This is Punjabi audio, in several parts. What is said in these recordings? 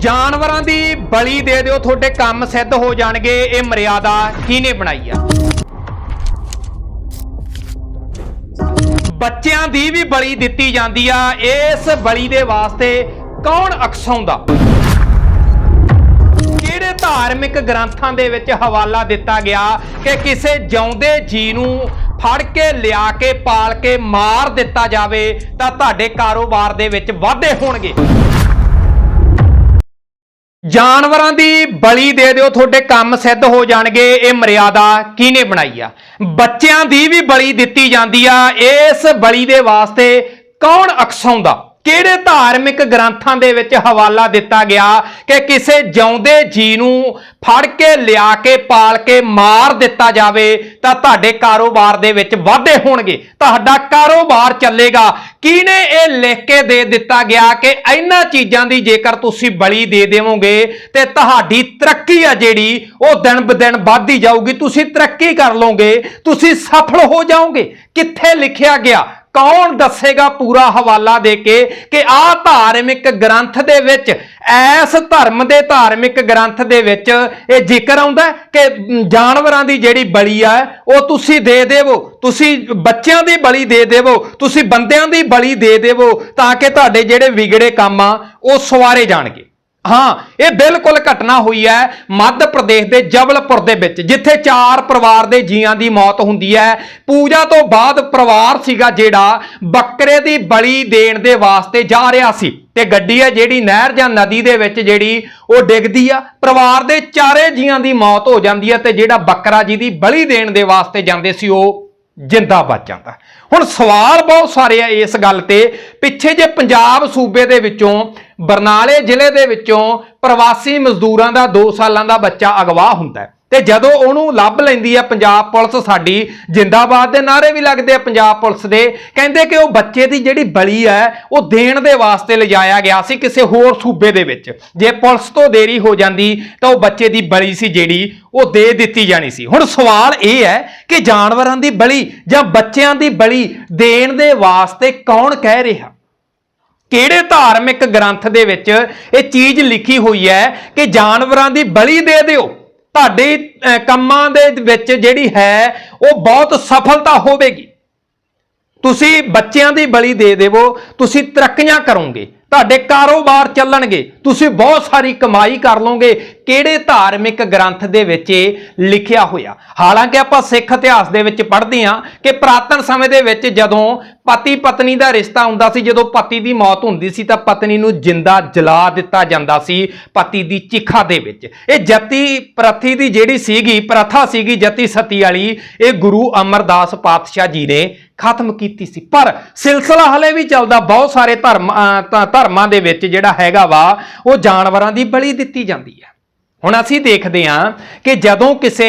ਜਾਨਵਰਾਂ ਦੀ ਬਲੀ ਦੇ ਦਿਓ, ਤੁਹਾਡੇ ਕੰਮ ਸਿੱਧ ਹੋ ਜਾਣਗੇ। ਇਹ ਮਰਿਆਦਾ ਕਿਹਨੇ ਬਣਾਈ ਆ? ਬੱਚਿਆਂ ਦੀ ਵੀ ਬਲੀ ਦਿੱਤੀ ਜਾਂਦੀ ਆ। ਇਸ ਬਲੀ ਦੇ ਵਾਸਤੇ ਕੌਣ ਅਕਸਾਉਂਦਾ? ਕਿਹੜੇ ਧਾਰਮਿਕ ਗ੍ਰੰਥਾਂ ਦੇ ਵਿੱਚ ਹਵਾਲਾ ਦਿੱਤਾ ਗਿਆ ਕਿ ਕਿਸੇ ਜਿਉਂਦੇ ਜੀ ਨੂੰ ਫੜ ਕੇ, ਲਿਆ ਕੇ, ਪਾਲ ਕੇ, ਮਾਰ ਦਿੱਤਾ ਜਾਵੇ, ਤਾਂ ਤੁਹਾਡੇ ਕਾਰੋਬਾਰ ਦੇ ਵਿੱਚ ਵਾਧੇ ਹੋਣਗੇ? ਜਾਨਵਰਾਂ ਦੀ ਬਲੀ ਦੇ ਦਿਓ, ਤੁਹਾਡੇ ਕੰਮ ਸਿੱਧ ਹੋ ਜਾਣਗੇ। ਇਹ ਮਰਿਆਦਾ ਕਿਹਨੇ ਬਣਾਈ ਆ? ਬੱਚਿਆਂ ਦੀ ਵੀ ਬਲੀ ਦਿੱਤੀ ਜਾਂਦੀ ਆ। ਇਸ ਬਲੀ ਦੇ ਵਾਸਤੇ ਕੌਣ ਅਕਸਾਉਂਦਾ? ਕਿਹੜੇ ਧਾਰਮਿਕ ਗ੍ਰੰਥਾਂ ਦੇ ਵਿੱਚ ਹਵਾਲਾ ਦਿੱਤਾ ਗਿਆ ਕਿ ਕਿਸੇ ਜਿਉਂਦੇ ਜੀ ਨੂੰ ਫੜ ਕੇ, ਲਿਆ ਕੇ, ਪਾਲ ਕੇ ਮਾਰ ਦਿੱਤਾ ਜਾਵੇ, ਤਾਂ ਤੁਹਾਡੇ ਕਾਰੋਬਾਰ ਦੇ ਵਿੱਚ ਵਾਧੇ ਹੋਣਗੇ। ਤੁਹਾਡਾ ਕਾਰੋਬਾਰ ਚੱਲੇਗਾ। ਕਿਹਨੇ ਇਹ ਲਿਖ ਕੇ ਦੇ ਦਿੱਤਾ ਗਿਆ ਕਿ ਇਹਨਾਂ ਚੀਜ਼ਾਂ ਦੀ ਜੇਕਰ ਤੁਸੀਂ ਬਲੀ ਦੇ ਦੇਵੋਗੇ ਤੇ ਤੁਹਾਡੀ ਤਰੱਕੀ ਆ ਜਿਹੜੀ, ਉਹ ਦਿਨ ਬਦਿਨ ਵੱਧਦੀ ਜਾਊਗੀ, ਤੁਸੀਂ ਤਰੱਕੀ ਕਰ ਲਓਗੇ, ਤੁਸੀਂ ਸਫਲ ਹੋ ਜਾਓਗੇ। ਕਿੱਥੇ ਲਿਖਿਆ ਗਿਆ? ਕੌਣ ਦੱਸੇਗਾ ਪੂਰਾ ਹਵਾਲਾ ਦੇ ਕੇ ਕਿ ਆਹ ਧਾਰਮਿਕ ਗ੍ਰੰਥ ਦੇ ਵਿੱਚ ਐਸ ਧਰਮ ਦੇ ਧਾਰਮਿਕ ਗ੍ਰੰਥ ਦੇ ਵਿੱਚ ਇਹ ਜ਼ਿਕਰ ਆਉਂਦਾ ਕਿ ਜਾਨਵਰਾਂ ਦੀ ਜਿਹੜੀ ਬਲੀ ਆ, ਉਹ ਤੁਸੀਂ ਦੇ ਦੇਵੋ, ਤੁਸੀਂ ਬੱਚਿਆਂ ਦੀ ਬਲੀ ਦੇ ਦੇਵੋ, ਤੁਸੀਂ ਬੰਦਿਆਂ ਦੀ ਬਲੀ ਦੇ ਦੇਵੋ ਤਾਂ ਕਿ ਤੁਹਾਡੇ ਜਿਹੜੇ ਵਿਗੜੇ ਕੰਮ ਆ, ਉਹ ਸਵਾਰੇ ਜਾਣਗੇ। ਹਾਂ, ਇਹ ਬਿਲਕੁਲ ਘਟਨਾ ਹੋਈ ਹੈ ਮੱਧ ਪ੍ਰਦੇਸ਼ ਦੇ ਜਬਲਪੁਰ ਦੇ ਵਿੱਚ, ਜਿੱਥੇ ਚਾਰ ਪਰਿਵਾਰ ਦੇ ਜੀਆਂ ਦੀ ਮੌਤ ਹੁੰਦੀ ਹੈ। ਪੂਜਾ ਤੋਂ ਬਾਅਦ ਪਰਿਵਾਰ ਸੀਗਾ ਜਿਹੜਾ ਬੱਕਰੇ ਦੀ ਬਲੀ ਦੇਣ ਦੇ ਵਾਸਤੇ ਜਾ ਰਿਹਾ ਸੀ। ਤੇ ਗੱਡੀ ਹੈ ਜਿਹੜੀ ਨਹਿਰ ਜਾਂ ਨਦੀ ਦੇ ਵਿੱਚ ਜਿਹੜੀ ਉਹ ਡਿੱਗਦੀ ਆ। ਪਰਿਵਾਰ ਦੇ ਚਾਰੇ ਜੀਆਂ ਦੀ ਮੌਤ ਹੋ ਜਾਂਦੀ ਹੈ ਤੇ ਜਿਹੜਾ ਬੱਕਰਾ ਜੀ ਦੀ ਬਲੀ ਦੇਣ ਦੇ ਵਾਸਤੇ ਜਾਂਦੇ ਸੀ, ਉਹ ਜਿੰਦਾ ਬਚ ਜਾਂਦਾ। ਹੁਣ ਸਵਾਲ ਬਹੁਤ ਸਾਰੇ ਆ ਇਸ ਗੱਲ ਤੇ। ਪਿੱਛੇ ਜੇ ਪੰਜਾਬ ਸੂਬੇ ਦੇ ਵਿੱਚੋਂ ਬਰਨਾਲੇ ਜ਼ਿਲ੍ਹੇ ਦੇ ਵਿੱਚੋਂ ਪ੍ਰਵਾਸੀ ਮਜ਼ਦੂਰਾਂ ਦਾ 2 ਸਾਲਾਂ ਦਾ ਬੱਚਾ ਅਗਵਾ ਹੁੰਦਾ ਹੈ। ਤੇ ਜਦੋਂ ਉਹਨੂੰ ਲੱਭ ਲੈਂਦੀ ਆ ਪੰਜਾਬ ਪੁਲਿਸ ਸਾਡੀ, ਜਿੰਦਾਬਾਦ ਦੇ ਨਾਰੇ ਵੀ ਲੱਗਦੇ ਆ ਪੰਜਾਬ ਪੁਲਿਸ ਦੇ, ਕਹਿੰਦੇ ਕਿ ਉਹ ਬੱਚੇ ਦੀ ਜਿਹੜੀ ਬਲੀ ਹੈ, ਉਹ ਦੇਣ ਦੇ ਵਾਸਤੇ ਲਿਜਾਇਆ ਗਿਆ ਸੀ ਕਿਸੇ ਹੋਰ ਸੂਬੇ ਦੇ ਵਿੱਚ। ਜੇ ਪੁਲਿਸ ਤੋਂ ਦੇਰੀ ਹੋ ਜਾਂਦੀ, ਤਾਂ ਉਹ ਬੱਚੇ ਦੀ ਬਲੀ ਸੀ ਜਿਹੜੀ, ਉਹ ਦੇ ਦਿੱਤੀ ਜਾਣੀ ਸੀ। ਹੁਣ ਸਵਾਲ ਇਹ ਹੈ ਕਿ ਜਾਨਵਰਾਂ ਦੀ ਬਲੀ ਜਾਂ ਬੱਚਿਆਂ ਦੀ ਬਲੀ ਦੇਣ ਦੇ ਵਾਸਤੇ ਕੌਣ ਕਹਿ ਰਿਹਾ? ਕਿਹੜੇ ਧਾਰਮਿਕ ਗ੍ਰੰਥ ਦੇ ਵਿੱਚ ਇਹ ਚੀਜ਼ ਲਿਖੀ ਹੋਈ ਹੈ ਕਿ ਜਾਨਵਰਾਂ ਦੀ ਬਲੀ ਦੇ ਦਿਓ? ਤੁਹਾਡੇ ਕੰਮਾਂ ਦੇ ਵਿੱਚ ਜਿਹੜੀ ਹੈ, ਉਹ ਬਹੁਤ ਸਫਲਤਾ ਹੋਵੇਗੀ। ਤੁਸੀਂ ਬੱਚਿਆਂ ਦੀ ਬਲੀ ਦੇ ਦੇਵੋ, ਤੁਸੀਂ ਤਰੱਕੀਆਂ ਕਰੋਗੇ, ਤੁਹਾਡੇ ਕਾਰੋਬਾਰ ਚੱਲਣਗੇ, ਤੁਸੀਂ ਬਹੁਤ ਸਾਰੀ ਕਮਾਈ ਕਰ ਲਓਗੇ। ਕਿਹੜੇ ਧਾਰਮਿਕ ਗ੍ਰੰਥ ਦੇ ਵਿੱਚ ਇਹ ਲਿਖਿਆ ਹੋਇਆ? ਹਾਲਾਂਕਿ ਆਪਾਂ ਸਿੱਖ ਇਤਿਹਾਸ ਦੇ ਵਿੱਚ ਪੜ੍ਹਦੇ ਹਾਂ ਕਿ ਪ੍ਰਾਤਨ ਸਮੇਂ ਦੇ ਵਿੱਚ ਜਦੋਂ ਪਤੀ ਪਤਨੀ ਦਾ ਰਿਸ਼ਤਾ ਹੁੰਦਾ ਸੀ ਜਦੋਂ ਪਤੀ ਦੀ ਮੌਤ ਹੁੰਦੀ ਸੀ ਤਾਂ ਪਤਨੀ ਨੂੰ ਜਿੰਦਾ ਜਲਾ ਦਿੱਤਾ ਜਾਂਦਾ ਸੀ ਪਤੀ ਦੀ ਚਿਖਾ ਦੇ ਵਿੱਚ। ਇਹ ਜਤੀ ਪ੍ਰਥੀ ਦੀ ਜਿਹੜੀ ਸੀਗੀ ਪ੍ਰਥਾ ਸੀਗੀ ਜਤੀ ਸਤੀ ਵਾਲੀ ਇਹ ਗੁਰੂ ਅਮਰਦਾਸ ਪਾਤਸ਼ਾਹ ਜੀ ਨੇ ਖਤਮ ਕੀਤੀ ਸੀ। ਪਰ ਸਿਲਸਿਲਾ ਹਲੇ ਵੀ ਚੱਲਦਾ ਬਹੁਤ ਸਾਰੇ ਧਰਮ ਅਹ, ਧਰਮਾਂ ਦੇ ਵਿੱਚ ਜਿਹੜਾ ਹੈਗਾ ਵਾ ਉਹ ਜਾਨਵਰਾਂ ਦੀ ਬਲੀ ਦਿੱਤੀ ਜਾਂਦੀ ਹੈ। ਹੁਣ ਅਸੀਂ ਦੇਖਦੇ ਹਾਂ ਕਿ ਜਦੋਂ ਕਿਸੇ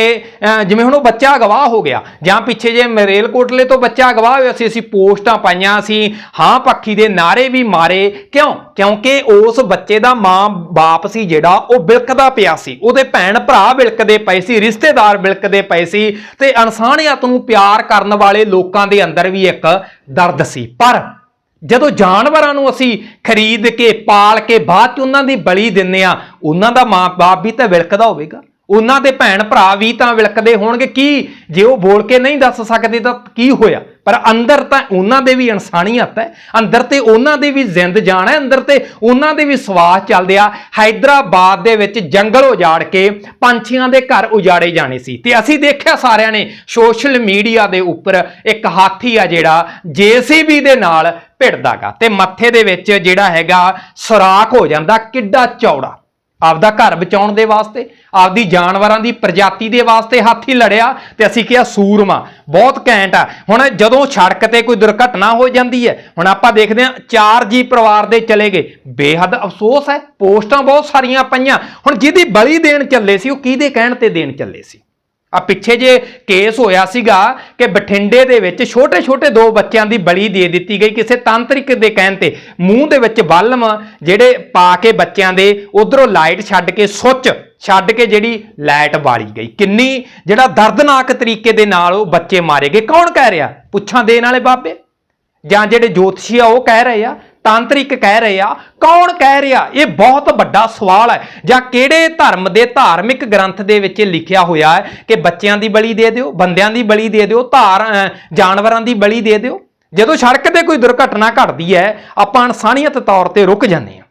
ਜਿਵੇਂ ਹੁਣ ਉਹ ਬੱਚਾ ਅਗਵਾ ਹੋ ਗਿਆ, ਜਾਂ ਪਿੱਛੇ ਜੇ ਮਰੇਲਕੋਟਲੇ ਤੋਂ ਬੱਚਾ ਅਗਵਾ ਹੋਇਆ ਸੀ, ਅਸੀਂ ਪੋਸਟਾਂ ਪਾਈਆਂ ਅਸੀਂ ਹਾਂ, ਪੱਖੀ ਦੇ ਨਾਰੇ ਵੀ ਮਾਰੇ, ਕਿਉਂ? ਕਿਉਂਕਿ ਉਸ ਬੱਚੇ ਦਾ ਮਾਂ ਬਾਪ ਸੀ ਜਿਹੜਾ, ਉਹ ਬਿਲਕਦਾ ਪਿਆ ਸੀ, ਉਹਦੇ ਭੈਣ ਭਰਾ ਬਿਲਕਦੇ ਪਏ ਸੀ, ਰਿਸ਼ਤੇਦਾਰ ਬਿਲਕਦੇ ਪਏ ਸੀ, ਤੇ ਇਨਸਾਨੀਅਤ ਨੂੰ ਪਿਆਰ ਕਰਨ ਵਾਲੇ ਲੋਕਾਂ ਦੇ ਅੰਦਰ ਵੀ ਇੱਕ ਦਰਦ ਸੀ, ਪਰ ਜਦੋਂ ਜਾਨਵਰਾਂ ਨੂੰ ਅਸੀਂ ਖਰੀਦ ਕੇ, ਪਾਲ ਕੇ ਬਾਅਦ ਚ ਉਹਨਾਂ ਦੀ ਬਲੀ ਦਿੰਨੇ ਆ, ਉਹਨਾਂ ਦਾ ਮਾਂ-ਬਾਪ ਵੀ ਤਾਂ ਵਿਲਕਦਾ ਹੋਵੇਗਾ। ਉਹਨਾਂ ਦੇ ਭੈਣ ਭਰਾ ਵੀ ਤਾਂ ਵਿਲਕਦੇ ਹੋਣਗੇ। ਕੀ ਜੇ ਉਹ ਬੋਲ ਕੇ ਨਹੀਂ ਦੱਸ ਸਕਦੇ ਤਾਂ ਕੀ ਹੋਇਆ? ਪਰ ਅੰਦਰ ਤਾਂ ਉਹਨਾਂ ਦੇ ਵੀ ਇਨਸਾਨੀਅਤ ਹੈ। ਅੰਦਰ ਤੇ ਉਹਨਾਂ ਦੀ ਵੀ ਜ਼ਿੰਦ ਜਾਣ ਹੈ। ਅੰਦਰ ਤੇ ਉਹਨਾਂ ਦੇ ਵੀ ਸਵਾਸ ਚੱਲਦੇ ਆ। ਹైదరాబాద్ ਦੇ ਵਿੱਚ ਜੰਗਲ ਉਜਾੜ ਕੇ ਪੰਛੀਆਂ ਦੇ ਘਰ ਉਜਾੜੇ ਜਾਣੇ ਸੀ। ਤੇ ਅਸੀਂ ਦੇਖਿਆ ਸਾਰਿਆਂ ਨੇ ਸੋਸ਼ਲ ਮੀਡੀਆ ਦੇ ਉੱਪਰ ਇੱਕ ਹਾਥੀ ਆ ਜਿਹੜਾ ਜੀਸੀਬੀ ਦੇ ਨਾਲ ਭਿੜਦਾਗਾ ਤੇ ਮੱਥੇ ਦੇ ਵਿੱਚ ਜਿਹੜਾ ਹੈਗਾ ਸੁਰਾਖ ਹੋ ਜਾਂਦਾ, ਕਿੱਡਾ ਚੌੜਾ। ਆਪਦਾ ਘਰ ਬਚਾਉਣ ਦੇ ਵਾਸਤੇ, ਆਪਦੀ ਜਾਨਵਰਾਂ ਦੀ ਪ੍ਰਜਾਤੀ ਦੇ ਵਾਸਤੇ ਹਾਥੀ ਲੜਿਆ ਤੇ ਅਸੀਂ ਕਿਹਾ ਸੂਰਮਾ, ਬਹੁਤ ਘੈਂਟ ਆ। ਹੁਣ ਜਦੋਂ ਸੜਕ ਤੇ ਕੋਈ ਦੁਰਘਟਨਾ ਹੋ ਜਾਂਦੀ ਹੈ, ਹੁਣ ਆਪਾਂ ਦੇਖਦੇ ਹਾਂ ਚਾਰ ਜੀ ਪਰਿਵਾਰ ਦੇ ਚਲੇ ਗਏ। ਬੇਹੱਦ ਅਫਸੋਸ ਹੈ, ਪੋਸਟਾਂ ਬਹੁਤ ਸਾਰੀਆਂ ਪਈਆਂ। ਹੁਣ ਜਿਹਦੀ ਬਲੀ ਦੇਣ ਚੱਲੇ ਸੀ, ਉਹ ਕਿਹਦੇ ਕਹਿਣ ਤੇ ਦੇਣ ਚੱਲੇ ਸੀ? ਆ ਪਿੱਛੇ ਜੇ ਕੇਸ ਹੋਇਆ ਸੀਗਾ ਕਿ ਬਠਿੰਡੇ ਦੇ ਵਿੱਚ ਛੋਟੇ-ਛੋਟੇ ਦੋ ਬੱਚਿਆਂ ਦੀ ਬਲੀ ਦੇ ਦਿੱਤੀ ਗਈ ਕਿਸੇ ਤਾਂਤਰਿਕ ਦੇ ਕਹਿਣ ਤੇ। ਮੂੰਹ ਦੇ ਵਿੱਚ ਬਲਮ ਜਿਹੜੇ ਪਾ ਕੇ ਬੱਚਿਆਂ ਦੇ, ਉਧਰੋਂ ਲਾਈਟ ਛੱਡ ਕੇ ਸੁੱਚ ਛੱਡ ਕੇ ਜਿਹੜੀ ਲਾਈਟ ਬਾਲੀ ਗਈ। ਕਿੰਨੀ ਜਿਹੜਾ ਦਰਦਨਾਕ ਤਰੀਕੇ ਦੇ ਨਾਲ ਉਹ ਬੱਚੇ ਮਾਰੇ ਗਏ। ਕੌਣ ਕਹਿ ਰਿਹਾ? ਪੁੱਛਾਂ ਦੇਣ ਵਾਲੇ ਬਾਬੇ? ਜਾਂ ਜਿਹੜੇ ਜੋਤਸ਼ੀ ਆ ਉਹ ਕਹਿ ਰਹੇ ਆ ਤਾਂਤਰਿਕ ਕਹਿ ਰਹੇ ਆ। ਕੌਣ ਕਹਿ ਰਿਹਾ? ਇਹ ਬਹੁਤ ਵੱਡਾ ਸਵਾਲ ਹੈ। ਜਾਂ ਕਿਹੜੇ ਧਰਮ ਦੇ ਧਾਰਮਿਕ ਗ੍ਰੰਥ ਦੇ ਵਿੱਚ ਇਹ ਲਿਖਿਆ ਹੋਇਆ ਹੈ ਕਿ ਬੱਚਿਆਂ ਦੀ ਬਲੀ ਦੇ ਦਿਓ, ਬੰਦਿਆਂ ਦੀ ਬਲੀ ਦੇ ਦਿਓ, ਧਾਰ ਜਾਨਵਰਾਂ ਦੀ ਬਲੀ ਦੇ ਦਿਓ? ਜਦੋਂ ਸੜਕ ਤੇ ਕੋਈ ਦੁਰਘਟਨਾ ਘਟਦੀ ਹੈ, ਆਪਾਂ ਇਨਸਾਨੀਅਤ ਤੌਰ ਤੇ ਰੁਕ ਜਾਂਦੇ ਹਾਂ।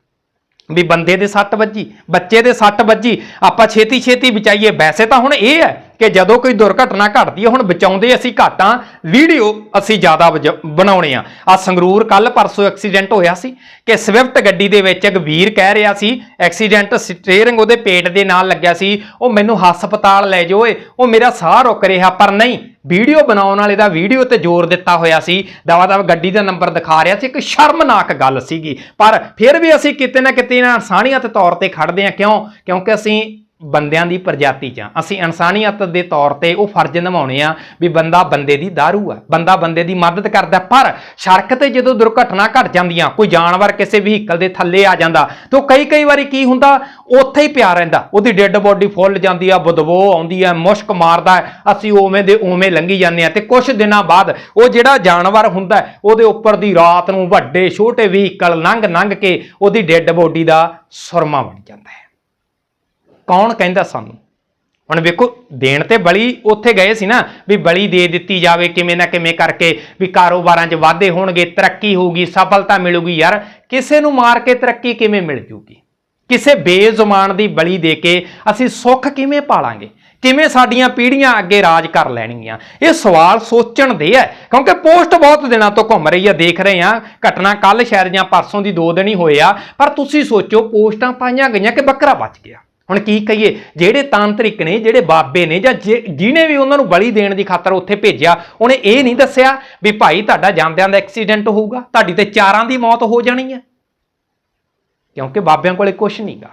ਵੀ ਬੰਦੇ ਦੇ ਸੱਟ ਵੱਜੀ, ਬੱਚੇ ਦੇ ਸੱਟ ਵੱਜੀ, ਆਪਾਂ ਛੇਤੀ ਛੇਤੀ ਬਚਾਈਏ। ਵੈਸੇ ਤਾਂ ਹੁਣ ਇਹ ਹੈ ਕਿ ਜਦੋਂ ਕੋਈ ਦੁਰਘਟਨਾ ਘਟਦੀ ਹੈ ਹੁਣ ਬਚਾਉਂਦੇ ਅਸੀਂ ਘਾਟਾਂ, ਵੀਡੀਓ ਅਸੀਂ ਜ਼ਿਆਦਾ ਵਜ- ਬਣਾਉਣੇ ਆ। ਆ ਸੰਗਰੂਰ ਕੱਲ ਪਰਸੋਂ ਐਕਸੀਡੈਂਟ ਹੋਇਆ ਸੀ ਕਿ ਸਵਿਫਟ ਗੱਡੀ ਦੇ ਵਿੱਚ ਇੱਕ ਵੀਰ ਕਹਿ ਰਿਹਾ ਸੀ ਐਕਸੀਡੈਂਟ ਸਟੀਅਰਿੰਗ ਉਹਦੇ ਪੇਟ ਦੇ ਨਾਲ ਲੱਗਿਆ ਸੀ, ਉਹ ਮੈਨੂੰ ਹਸਪਤਾਲ ਲੈ ਜਾਓ ਏ, ਉਹ ਮੇਰਾ ਸਾਹ ਰੁਕ ਰਿਹਾ, ਪਰ ਨਹੀਂ, ਵੀਡੀਓ ਬਣਾਉਣ ਵਾਲੇ ਦਾ ਵੀਡੀਓ ਤੇ ਜ਼ੋਰ ਦਿੱਤਾ ਹੋਇਆ ਸੀ। ਦਵਾ ਦਵਾ ਗੱਡੀ ਦਾ ਨੰਬਰ ਦਿਖਾ ਰਿਹਾ ਸੀ, ਇੱਕ ਸ਼ਰਮਨਾਕ ਗੱਲ ਸੀਗੀ। ਪਰ ਫਿਰ ਵੀ ਅਸੀਂ ਕਿਤੇ ਨਾ ਕਿਤੇ ਨਾ ਇਨਸਾਨੀਅਤ ਤੌਰ ਤੇ ਖੜਦੇ ਹਾਂ ਕਿਉਂ? ਕਿਉਂਕਿ ਅਸੀਂ ਬੰਦਿਆਂ ਦੀ ਪ੍ਰਜਾਤੀ ਚ ਹਾਂ। ਅਸੀਂ ਇਨਸਾਨੀਅਤ ਦੇ ਤੌਰ ਤੇ ਉਹ ਫਰਜ਼ ਨਿਭਾਉਣੇ ਆ ਵੀ ਬੰਦਾ ਬੰਦੇ ਦੀ ਦਾਰੂ ਆ। ਬੰਦਾ ਬੰਦੇ ਦੀ ਮਦਦ ਕਰਦਾ, ਪਰ ਸੜਕ ਤੇ ਜਦੋਂ ਦੁਰਘਟਨਾ ਘਟ ਜਾਂਦੀਆਂ, ਕੋਈ ਜਾਨਵਰ ਕਿਸੇ ਵਹੀਕਲ ਦੇ ਥੱਲੇ ਆ ਜਾਂਦਾ, ਤੇ ਉਹ ਕਈ ਕਈ ਵਾਰੀ ਕੀ ਹੁੰਦਾ, ਉੱਥੇ ਹੀ ਪਿਆ ਰਹਿੰਦਾ। ਉਹਦੀ ਡੈੱਡ ਬੋਡੀ ਫੁੱਲ ਜਾਂਦੀ ਆ, ਬਦਬੋ ਆਉਂਦੀ ਆ, ਮੁਸ਼ਕ ਮਾਰਦਾ ਅਸੀਂ ਉਵੇਂ ਦੇ ਉਵੇਂ ਲੰਘੀ ਜਾਂਦੇ ਆ ਤੇ ਕੁਝ ਦਿਨਾਂ ਬਾਅਦ ਉਹ ਜਿਹੜਾ ਜਾਨਵਰ ਹੁੰਦਾ ਉਹਦੇ ਉੱਪਰ ਦੀ ਰਾਤ ਨੂੰ ਵੱਡੇ ਛੋਟੇ ਵਹੀਕਲ ਲੰਘ ਲੰਘ ਕੇ ਉਹਦੀ ਡੈੱਡ ਬੋਡੀ ਦਾ ਸੁਰਮਾ ਬਣ ਜਾਂਦਾ ਹੈ। ਕੌਣ ਕਹਿੰਦਾ ਸਾਨੂੰ? ਹੁਣ ਵੇਖੋ, ਦੇਣ ਤੇ ਬਲੀ ਉੱਥੇ ਗਏ ਸੀ ਨਾ, ਵੀ ਬਲੀ ਦੇ ਦਿੱਤੀ ਜਾਵੇ, ਕਿਵੇਂ ਨਾ ਕਿਵੇਂ ਕਰਕੇ ਵੀ ਕਾਰੋਬਾਰਾਂ 'ਚ ਵਾਧੇ ਹੋਣਗੇ, ਤਰੱਕੀ ਹੋਊਗੀ, ਸਫਲਤਾ ਮਿਲੂਗੀ ਯਾਰ। ਕਿਸੇ ਨੂੰ ਮਾਰ ਕੇ ਤਰੱਕੀ ਕਿਵੇਂ ਮਿਲ ਜੂਗੀ? ਕਿਸੇ ਬੇਜ਼ੁਮਾਨ ਦੀ ਬਲੀ ਦੇ ਕੇ ਅਸੀਂ ਸੁੱਖ ਕਿਵੇਂ ਪਾਲਾਂਗੇ? ਕਿਵੇਂ ਸਾਡੀਆਂ ਪੀੜ੍ਹੀਆਂ ਅੱਗੇ ਰਾਜ ਕਰ ਲੈਣਗੀਆਂ? ਇਹ ਸਵਾਲ ਸੋਚਣ ਦੇ ਹੈ, ਕਿਉਂਕਿ ਪੋਸਟ ਬਹੁਤ ਦਿਨਾਂ ਤੋਂ ਘੁੰਮ ਰਹੀ ਹੈ, ਦੇਖ ਰਹੇ ਆ ਘਟਨਾ ਕੱਲ ਸ਼ਾਇਦ ਜਾਂ ਪਰਸੋਂ ਦੀ ਦੋ ਦਿਨ ਹੀ ਹੋਏ ਆ, ਪਰ ਤੁਸੀਂ ਸੋਚੋ, ਪੋਸਟਾਂ ਪਾਈਆਂ ਗਈਆਂ ਕਿ ਬੱਕਰਾ ਬਚ ਗਿਆ? ਹੁਣ ਕੀ ਕਹੀਏ? ਜਿਹੜੇ ਤਾਂਤਰਿਕ ਨੇ, ਜਿਹੜੇ ਬਾਬੇ ਨੇ ਜਾਂ ਜੇ- ਜਿਹਨੇ ਵੀ ਉਹਨਾਂ ਨੂੰ ਬਲੀ ਦੇਣ ਦੀ ਖਾਤਰ ਉੱਥੇ ਭੇਜਿਆ, ਉਹਨੇ ਇਹ ਨਹੀਂ ਦੱਸਿਆ ਵੀ ਭਾਈ ਤੁਹਾਡਾ ਜਾਂਦਿਆਂ ਦਾ ਐਕਸੀਡੈਂਟ ਹੋਊਗਾ, ਤੁਹਾਡੀ ਤੇ ਚਾਰਾਂ ਦੀ ਮੌਤ ਹੋ ਜਾਣੀ ਹੈ। ਕਿਉਂਕਿ ਬਾਬਿਆਂ ਕੋਲੇ ਕੁਝ ਨਹੀਂਗਾ।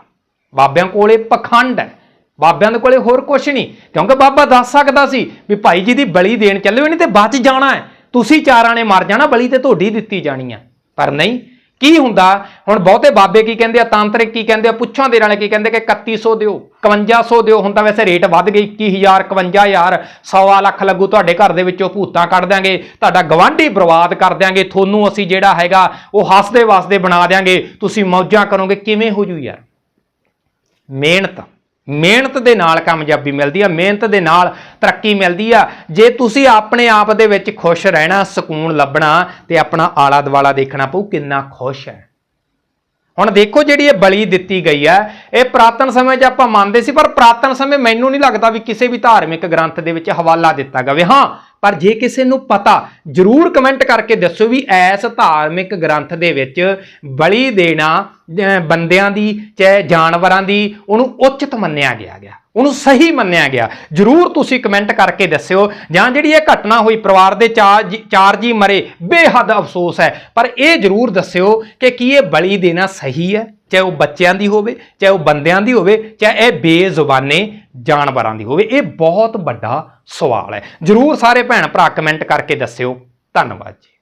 ਬਾਬਿਆਂ ਕੋਲੇ ਪਖੰਡ ਹੈ। ਬਾਬਿਆਂ ਦੇ ਕੋਲੇ ਹੋਰ ਕੁਝ ਨਹੀਂ। ਕਿਉਂਕਿ ਬਾਬਾ ਦੱਸ ਸਕਦਾ ਸੀ ਵੀ ਭਾਈ ਜੀ ਦੀ ਬਲੀ ਦੇਣ ਚੱਲੇ ਨਹੀਂ ਤੇ ਬਚ ਜਾਣਾ ਹੈ। ਤੁਸੀਂ ਚਾਰਾਂ ਨੇ ਮਰ ਜਾਣਾ, ਬਲੀ ਤੇ ਤੁਹਾਡੀ ਦਿੱਤੀ ਜਾਣੀ ਹੈ। ਪਰ ਨਹੀਂ ਕੀ ਹੁੰਦਾ? ਹੁਣ ਬਹੁਤੇ ਬਾਬੇ ਕੀ ਕਹਿੰਦੇ ਆ? ਤਾਂਤਰਿਕ ਕੀ ਕਹਿੰਦੇ ਆ? ਪੁੱਛਾਂ ਦੇ ਨਾਲੇ ਕੀ ਕਹਿੰਦੇ ਕਿ 3100 ਦਿਓ 5100 ਦਿਓ, ਹੁਣ ਤਾਂ ਵੈਸੇ ਰੇਟ ਵੱਧ ਗਈ 21000 51000 ਸਵਾ ਲੱਖ ਲੱਗੂ ਤੁਹਾਡੇ ਘਰ ਦੇ ਵਿੱਚੋਂ ਭੂਤਾਂ ਕੱਢ ਦਿਆਂਗੇ, ਤੁਹਾਡਾ ਗਵਾਂਢੀ ਬਰਬਾਦ ਕਰ ਦਿਆਂਗੇ, ਤੁਹਾਨੂੰ ਅਸੀਂ ਜਿਹੜਾ ਹੈਗਾ ਉਹ ਹੱਸਦੇ ਵਾਸਤੇ ਬਣਾ ਦਿਆਂਗੇ, ਤੁਸੀਂ ਮੌਜਾਂ ਕਰੋਗੇ, ਕਿਵੇਂ ਹੋ ਜੂ ਯਾਰ? ਮਿਹਨਤ। ਮਿਹਨਤ ਦੇ ਨਾਲ ਕਾਮਯਾਬੀ ਮਿਲਦੀ ਆ, ਮਿਹਨਤ ਦੇ ਨਾਲ ਤਰੱਕੀ ਮਿਲਦੀ ਆ। ਜੇ ਤੁਸੀਂ ਆਪਣੇ ਆਪ ਦੇ ਵਿੱਚ ਖੁਸ਼ ਰਹਿਣਾ, ਸਕੂਨ ਲੱਭਣਾ ਤੇ ਆਪਣਾ ਆਲਾ ਦੁਆਲਾ ਦੇਖਣਾ ਪਊ, ਕਿੰਨਾ ਖੁਸ਼ ਹੈ। ਹੁਣ ਦੇਖੋ ਜਿਹੜੀ ਇਹ ਬਲੀ ਦਿੱਤੀ ਗਈ ਹੈ ਇਹ ਪ੍ਰਾਤਨ ਸਮੇਂ 'ਚ ਆਪਾਂ ਮੰਨਦੇ ਸੀ, ਪਰ ਪ੍ਰਾਤਨ ਸਮੇਂ ਮੈਨੂੰ ਨਹੀਂ ਲੱਗਦਾ ਵੀ ਕਿਸੇ ਵੀ ਧਾਰਮਿਕ ਗ੍ਰੰਥ ਦੇ ਵਿੱਚ ਹਵਾਲਾ ਦਿੱਤਾ ਜਾਵੇ। ਹਾਂ ਪਰ ਜੇ ਕਿਸੇ ਨੂੰ ਪਤਾ, ਜਰੂਰ ਕਮੈਂਟ ਕਰਕੇ ਦੱਸੋ ਵੀ ਐਸ ਧਾਰਮਿਕ ਗ੍ਰੰਥ ਦੇ ਵਿੱਚ ਬਲੀ ਦੇਣਾ ਬੰਦਿਆਂ ਦੀ ਚਾਹੇ ਜਾਨਵਰਾਂ ਦੀ, ਉਹਨੂੰ ਉਚਿਤ ਮੰਨਿਆ ਗਿਆ ਗਿਆ। ਉਹਨੂੰ ਸਹੀ ਮੰਨਿਆ ਗਿਆ। ਜਰੂਰ ਤੁਸੀਂ ਕਮੈਂਟ ਕਰਕੇ ਦੱਸਿਓ, ਜਾਂ ਜਿਹੜੀ ਇਹ ਘਟਨਾ ਹੋਈ, ਪਰਿਵਾਰ ਦੇ ਚਾਰ ਜੀ- ਚਾਰ ਜੀ ਮਰੇ, ਬੇਹੱਦ ਅਫਸੋਸ ਹੈ। ਪਰ ਇਹ ਜਰੂਰ ਦੱਸਿਓ ਕਿ ਕੀ ਇਹ ਬਲੀ ਦੇਣਾ ਸਹੀ ਹੈ? ਚਾਹੇ ਉਹ ਬੱਚਿਆਂ ਦੀ ਹੋਵੇ, ਚਾਹੇ ਉਹ ਬੰਦਿਆਂ ਦੀ ਹੋਵੇ, ਚਾਹੇ ਇਹ ਬੇਜ਼ੁਬਾਨੇ ਜਾਨਵਰਾਂ ਦੀ ਹੋਵੇ, ਇਹ ਬਹੁਤ ਵੱਡਾ ਸਵਾਲ ਹੈ। ਜਰੂਰ ਸਾਰੇ ਭੈਣ ਭਰਾ ਕਮੈਂਟ ਕਰਕੇ ਦੱਸਿਓ। ਧੰਨਵਾਦ ਜੀ।